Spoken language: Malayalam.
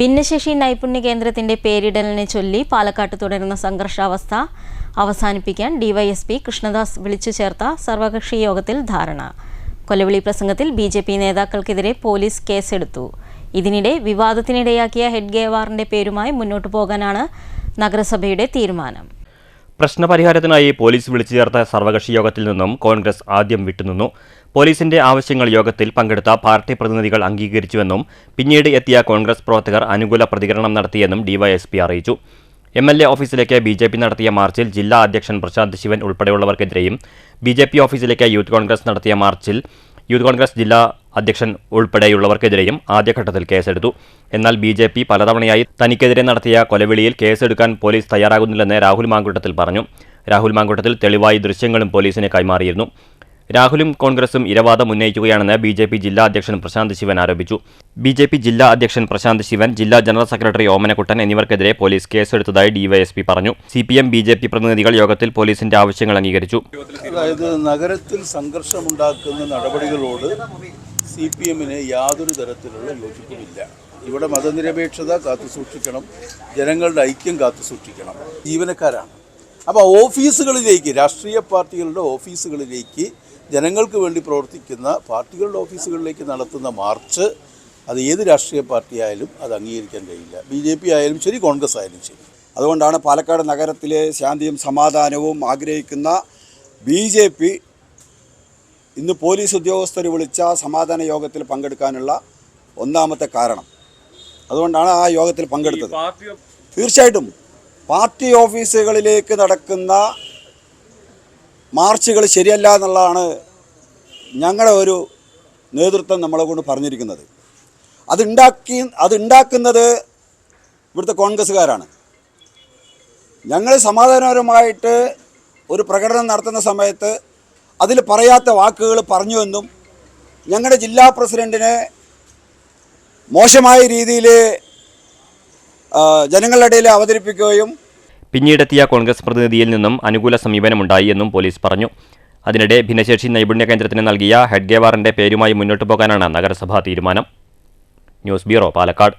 ഭിന്നശേഷി നൈപുണ്യ കേന്ദ്രത്തിന്റെ പേരിടലിനെ ചൊല്ലി പാലക്കാട്ട് തുടരുന്ന സംഘർഷാവസ്ഥ അവസാനിപ്പിക്കാൻ ഡിവൈഎസ്പി കൃഷ്ണദാസ് വിളിച്ചു ചേർത്ത സർവകക്ഷി യോഗത്തിൽ ധാരണ. കൊലവിളി പ്രസംഗത്തിൽ ബി ജെ പി നേതാക്കൾക്കെതിരെ പോലീസ് കേസെടുത്തു. ഇതിനിടെ വിവാദത്തിനിടയാക്കിയ ഹെഡ് ഗേവാറിന്റെ പേരുമായി മുന്നോട്ടു പോകാനാണ് നഗരസഭയുടെ തീരുമാനം. പ്രശ്നപരിഹാരത്തിനായി പോലീസ് വിളിച്ചു ചേർത്ത സർവകക്ഷി യോഗത്തിൽ നിന്നും കോൺഗ്രസ് ആദ്യം വിട്ടുനിന്നു. പോലീസിന്റെ ആവശ്യങ്ങൾ യോഗത്തിൽ പങ്കെടുത്ത പാർട്ടി പ്രതിനിധികൾ അംഗീകരിച്ചുവെന്നും പിന്നീട് എത്തിയ കോൺഗ്രസ് പ്രവർത്തകർ അനുകൂല പ്രതികരണം നടത്തിയെന്നും ഡിവൈഎസ്പി അറിയിച്ചു. എം എൽ എ ഓഫീസിലേക്ക് ബി ജെ പി നടത്തിയ മാർച്ചിൽ ജില്ലാ അധ്യക്ഷൻ പ്രശാന്ത് ശിവൻ ഉൾപ്പെടെയുള്ളവർക്കെതിരെയും ബി ജെ പി ഓഫീസിലേക്ക് യൂത്ത് കോൺഗ്രസ് നടത്തിയ മാർച്ചിൽ യൂത്ത് കോൺഗ്രസ് ജില്ലാ അധ്യക്ഷൻ ഉൾപ്പെടെയുള്ളവർക്കെതിരെയും ആദ്യഘട്ടത്തിൽ കേസെടുത്തു. എന്നാൽ ബി ജെ പി പലതവണയായി തനിക്കെതിരെ നടത്തിയ കൊലവിളിയിൽ കേസെടുക്കാൻ പോലീസ് തയ്യാറാകുന്നില്ലെന്ന് രാഹുൽ മാങ്കൂട്ടത്തിൽ പറഞ്ഞു. രാഹുൽ മാങ്കൂട്ടത്തിൽ തെളിവായി ദൃശ്യങ്ങളും പോലീസിന് കൈമാറിയിരുന്നു. രാഹുലും കോൺഗ്രസും ഇരവാദം ഉന്നയിക്കുകയാണെന്ന് ബി ജെ പി ജില്ലാ അധ്യക്ഷൻ പ്രശാന്ത് ശിവൻ ആരോപിച്ചു. ബി ജെ പി ജില്ലാ അധ്യക്ഷൻ പ്രശാന്ത് ശിവൻ ജില്ലാ ജനറൽ സെക്രട്ടറി ഓമനക്കുട്ടൻ എന്നിവർക്കെതിരെ പോലീസ് കേസെടുത്തതായി ഡിവൈഎസ്പി പറഞ്ഞു. C P M B J P പ്രതിനിധികൾ യോഗത്തിൽ പോലീസിന്റെ ആവശ്യങ്ങൾ അംഗീകരിച്ചു. അതായത് നഗരത്തിൽ സംഘർഷമുണ്ടാക്കുന്ന നടപടികളോട് സി പി എമ്മിന് യാതൊരു തരത്തിലുള്ള യോജിപ്പുമില്ല. ഇവിടെ മതനിരപേക്ഷത കാത്തുസൂക്ഷിക്കണം ജനങ്ങളുടെ ഐക്യം കാത്തുസൂക്ഷിക്കണം. ജീവനക്കാരാണ്. അപ്പോൾ ഓഫീസുകളിലേക്ക് രാഷ്ട്രീയ പാർട്ടികളുടെ ഓഫീസുകളിലേക്ക് ജനങ്ങൾക്ക് വേണ്ടി പ്രവർത്തിക്കുന്ന പാർട്ടികളുടെ ഓഫീസുകളിലേക്ക് നടത്തുന്ന മാർച്ച് അത് ഏത് രാഷ്ട്രീയ പാർട്ടി ആയാലും അത് അംഗീകരിക്കാൻ കഴിയില്ല. ബി ജെ പി ആയാലും ശരി കോൺഗ്രസ് ആയാലും ശരി. അതുകൊണ്ടാണ് പാലക്കാട് നഗരത്തിലെ ശാന്തിയും സമാധാനവും ആഗ്രഹിക്കുന്ന ബി ജെ പി ഇന്ന് പോലീസ് ഉദ്യോഗസ്ഥർ വിളിച്ച സമാധാന യോഗത്തിൽ പങ്കെടുക്കാനുള്ള ഒന്നാമത്തെ കാരണം. അതുകൊണ്ടാണ് ആ യോഗത്തിൽ പങ്കെടുത്തത്. തീർച്ചയായിട്ടും പാർട്ടി ഓഫീസുകളിലേക്ക് നടക്കുന്ന മാർച്ചുകൾ ശരിയല്ല എന്നുള്ളതാണ് ഞങ്ങളുടെ ഒരു നേതൃത്വം നമ്മളെ കൊണ്ട് പറഞ്ഞിരിക്കുന്നത്. അതുണ്ടാക്കി അതുണ്ടാക്കുന്നത് ഇവിടുത്തെ കോൺഗ്രസ്സുകാരാണ്. ഞങ്ങൾ സമാധാനപരമായിട്ട് ഒരു പ്രകടനം നടത്തുന്ന സമയത്ത് അതിൽ പറയാത്ത വാക്കുകൾ പറഞ്ഞുവെന്നും ഞങ്ങളുടെ ജില്ലാ പ്രസിഡന്റിനെ മോശമായ രീതിയിൽ ജനങ്ങളുടെ ഇടയിൽ അവതരിപ്പിക്കുകയും പിന്നീടെത്തിയ കോൺഗ്രസ് പ്രതിനിധിയിൽ നിന്നും അനുകൂല സമീപനമുണ്ടായി എന്നും പോലീസ് പറഞ്ഞു. അതിനിടെ ഭിന്നശേഷി നൈപുണ്യ കേന്ദ്രത്തിന് നൽകിയ ഹെഡ്ഗേവാറിന്റെ പേരുമായി മുന്നോട്ടു പോകാനാണ് നഗരസഭാ തീരുമാനം. News bureau Palakkad.